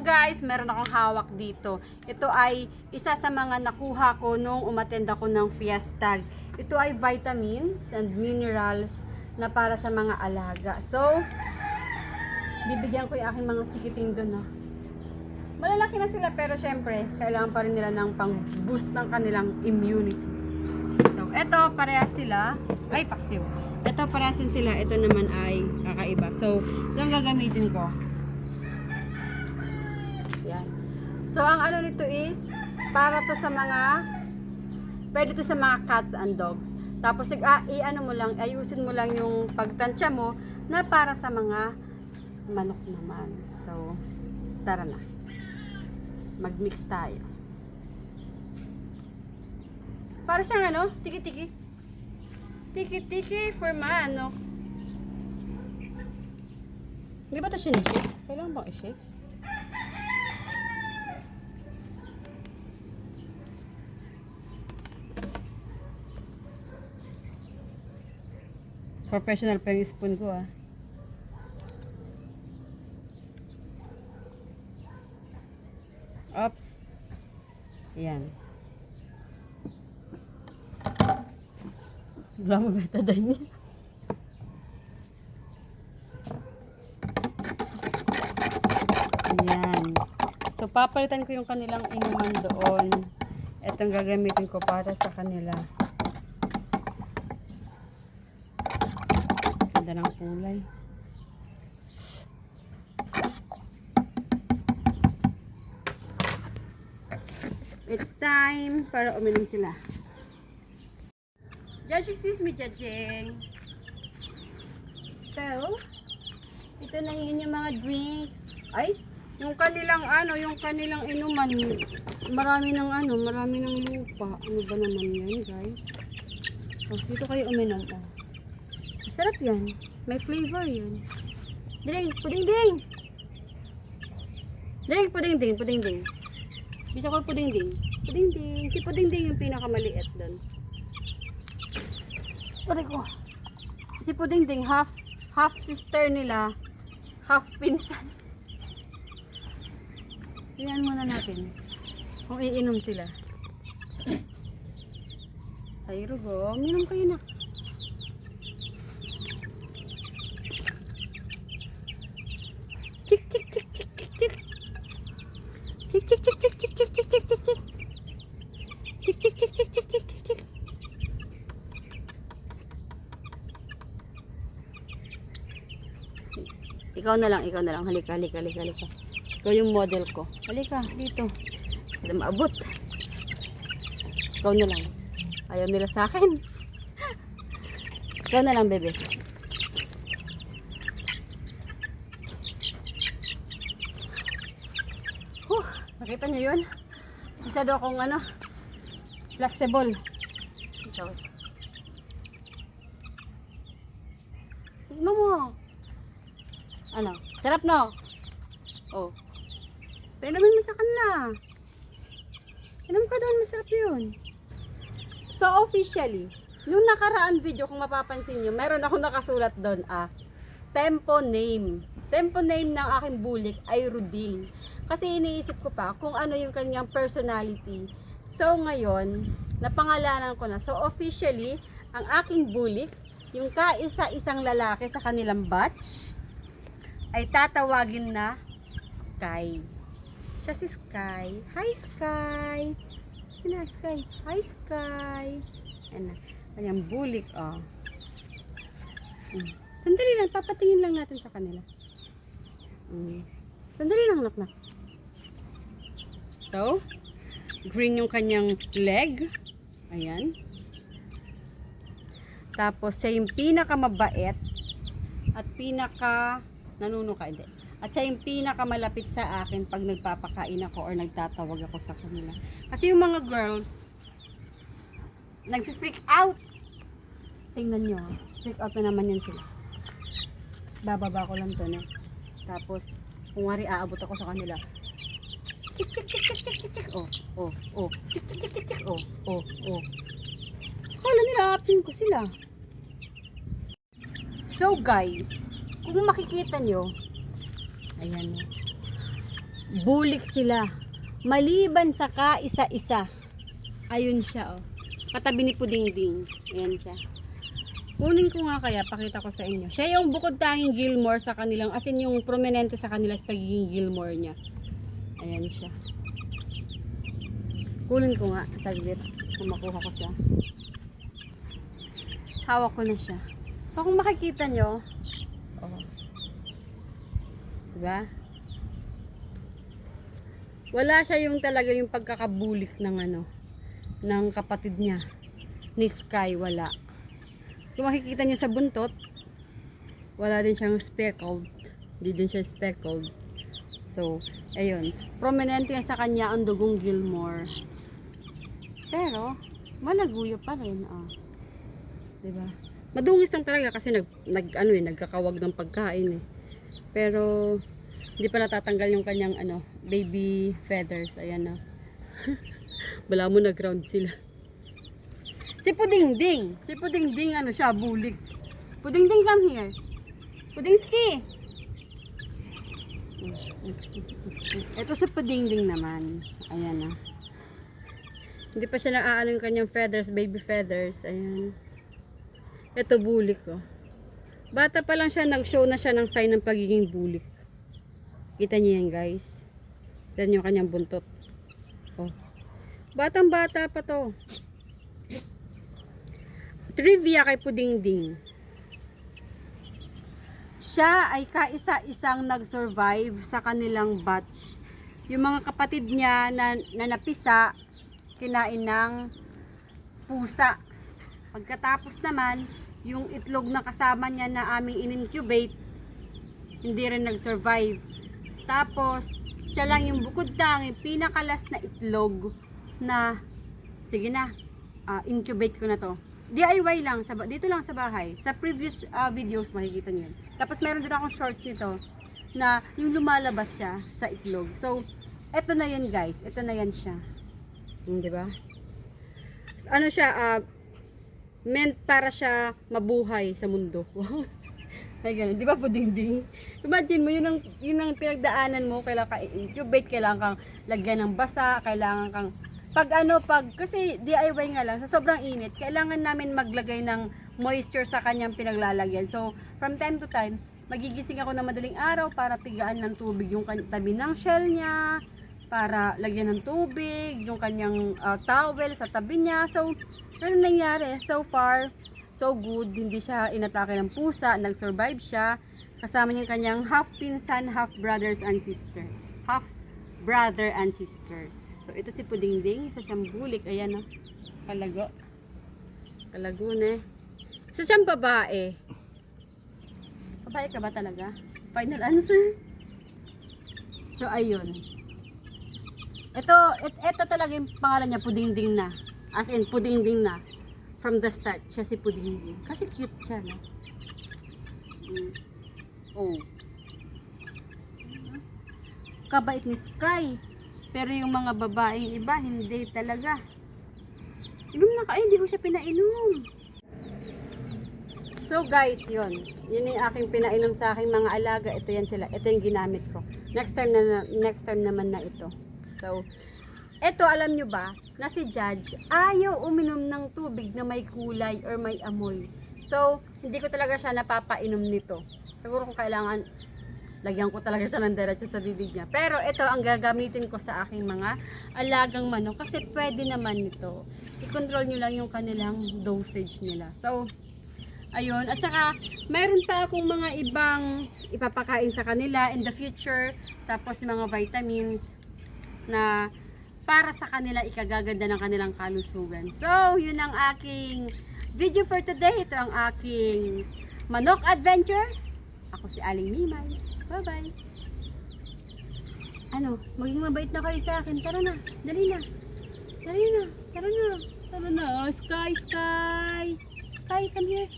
guys, meron akong hawak dito. Ito ay isa sa mga nakuha ko nung umattend ako ng fiesta. Ito ay vitamins and minerals na para sa mga alaga. So, bibigyan ko yung aking mga chikiting doon. No? Malalaki na sila pero syempre, kailangan pa rin nila ng pang-boost ng kanilang immunity. So, eto, parehas sila. Ay, paksiw. Ito, parehas din sila. Ito naman ay kakaiba. So, ito ang gagamitin ko. Yan. So, ang ano nito is, para to sa mga, pwede to sa mga cats and dogs. Tapos, ah, i-ano mo lang, ayusin mo lang yung pagtansya mo na para sa mga manok naman. So, tara na. Mag-mix tayo. Para siyang ano, tiki-tiki. Tiki-tiki for manok. Hindi ba ito sinishake? Kailangan bang i-shake? Professional pa yung spoon ko ah. Oops. Yan. Wala mo betadine niya. Ayan. So, papalitan ko yung kanilang inuman doon. Itong gagamitin ko para sa kanila. Ganda ng kulay. It's time para uminom sila. Judge, excuse me, judging. So, ito na yun yung mga drinks. Ay, yung kanilang ano, yung kanilang inuman, marami ng ano, marami ng lupa. Ano ba naman yan, guys? Oh, dito kayo uminom, oh. Sarap yan. May flavor yan. Ding, puding ding! Ding, puding ding, puding ding. Bisa ko puding ding. Puding ding. Si puding ding yung pinakamaliit doon. Pare ko. Si puding ding, half, half sister nila, half pinsan. Tingnan muna natin kung iinom sila. Ay, Rugo, minum kayo na. Chik, chik, chik, chik, chik, chik. Chik, chik, chik, chik, chik, chik, chik, chik, chik, chik. Chik, chik, chik, chik, chik, chik, chik, chik. Ikaw na lang, ikaw na lang. Halika, halika, halika, halika. Ikaw yung model ko. Halika, dito. Hindi maabot. Ikaw na lang. Ayaw nila sa akin. Ikaw na lang, bebe. Nakita niyo yun? Masyado akong ano, flexible. Ikaw. Tignan mo. Ano? Sarap no? Oh. Painumin mo sa kanila. Inom ka doon, masarap yun. So, officially, yung nakaraan video, kung mapapansin nyo, meron ako nakasulat doon, ah, tempo name. Tempo name ng aking bulik ay Ruding. Kasi iniisip ko pa kung ano yung kanyang personality. So, ngayon, napangalanan ko na. So, officially, ang aking bulik, yung kaisa-isang lalaki sa kanilang batch, ay tatawagin na Sky. Siya si Sky. Hi, Sky! Sino na, Sky? Hi, Sky! Ano, kanyang bulik, oh. Hmm. Sandali lang, papatingin lang natin sa kanila. Hmm. Sandali lang, nak, nak. So, green yung kanyang leg. Ayan. Tapos, siya yung pinakamabait at pinaka nanunuka, hindi. At siya yung pinakamalapit sa akin pag nagpapakain ako or nagtatawag ako sa kanila. Kasi yung mga girls, nag-freak out. Tingnan nyo, freak out na naman yan sila. Bababa ko lang to, no? Tapos, kung wari aabot ako sa kanila, chik chik chik chik chik chik chik, oh, oh, oh, chik chik chik chik chik, oh, oh, oh. Akala nila aapin ko sila. So guys, kung makikita nyo, ayan bulik sila. Maliban sa kaisa-isa. Ayun siya, oh. Katabi ni Pudingding. Ayan siya. Kunin ko nga kaya, pakita ko sa inyo. Siya yung bukod tanging Gilmore sa kanilang, as in yung prominente sa kanila sa pagiging Gilmore niya. Ayan siya. Kunin ko nga, saglit. Kung makuha ko siya. Hawak ko na siya. So kung makikita nyo, oh. Diba? Wala siya yung talaga yung pagkakabulik ng ano, ng kapatid niya. Ni Sky, wala. Kung makikita nyo sa buntot, wala din siyang speckled. Hindi din siya speckled. So, ayun. Prominente sa kanya ang dugong Gilmore. Pero, malaguyo pa rin. Oh. Diba? Madungis lang talaga kasi nag, nag, ano, eh, nagkakawag ng pagkain eh. Pero, hindi pa natatanggal yung kanyang ano, baby feathers. Ayan na. Wala mo na ground sila. Si Pudingding. Si Pudingding ano siya, bulik. Pudingding come here. Pudingski. Ito si Pudingding naman. Ayan na. Hindi pa siya naaano yung kanyang feathers, baby feathers. Ayan. Ito bulik ko. Bata pa lang siya, nag-show na siya ng sign ng pagiging bulik. Kita niyo yan guys. Yan yung kanyang buntot. Oh. Batang bata pa to. Trivia kay Pudingding. Siya ay kaisa-isang nag-survive sa kanilang batch. Yung mga kapatid niya na, na napisa, kinain ng pusa. Pagkatapos naman, yung itlog na kasama niya na aming in-incubate, hindi rin nag-survive. Tapos, siya lang yung bukod tanging pinakalas na itlog na, sige na, ah, incubate ko na to. DIY lang, sa, dito lang sa bahay. Sa previous ah, videos makikita niyo yun. Tapos meron din akong shorts nito na yung lumalabas siya sa itlog. So, eto na yun guys. Ito na yan siya. Hmm, di ba? Ano siya, ah, meant para siya mabuhay sa mundo. Ay, ganun. Di ba po dingding? Imagine mo, yun ang, yun ang pinagdaanan mo. Kailangan ka i-incubate, kailangan kang lagyan ng basa, kailangan kang pag ano, pag, kasi DIY nga lang, sa sobrang init, kailangan namin maglagay ng moisture sa kanyang pinaglalagyan. So, from time to time, magigising ako ng madaling araw para pigaan ng tubig yung tabi ng shell niya, para lagyan ng tubig, yung kanyang ah, towel sa tabi niya. So, ano nangyari? So far, so good. Hindi siya inatake ng pusa, nag-survive siya. Kasama niya kanyang half pinsan, half brothers and sister. Half brother and sisters. So, ito si Pudingding. Isa siyang. Ayan, oh. Kalago. Kalago na eh. Isa siyang babae. Babae ka ba talaga? Final answer. So, ayun. Ito, et, ito talaga yung pangalan niya, Pudingding na. As in, Pudingding na. From the start, siya si Pudingding. Kasi cute siya, no? Mm. Oh. Kabait ni Sky. Pero yung mga babaeng iba, hindi talaga. Inom na ka. Ay, hindi ko siya pinainom. So guys, yun. Yun yung aking pinainom sa aking mga alaga. Ito yan sila. Ito yung ginamit ko. Next time na next time naman na ito. So, ito alam nyo ba na si Judge ayaw uminom ng tubig na may kulay or may amoy. So, hindi ko talaga siya napapainom nito. Siguro kung kailangan lagyan ko talaga siya ng diretso sa bibig niya. Pero ito ang gagamitin ko sa aking mga alagang manok kasi pwede naman nito. I-control nyo lang yung kanilang dosage nila. So, ayun. At saka, mayroon pa akong mga ibang ipapakain sa kanila in the future. Tapos yung mga vitamins na para sa kanila ikagaganda ng kanilang kalusugan. So, yun ang aking video for today. Ito ang aking manok adventure. Ako si Aling Mimay. Bye-bye. Ano, maging mabait na kayo sa akin. Tara na, dali na. Dali na, tara na. Tara na, Sky, Sky. Sky, come here.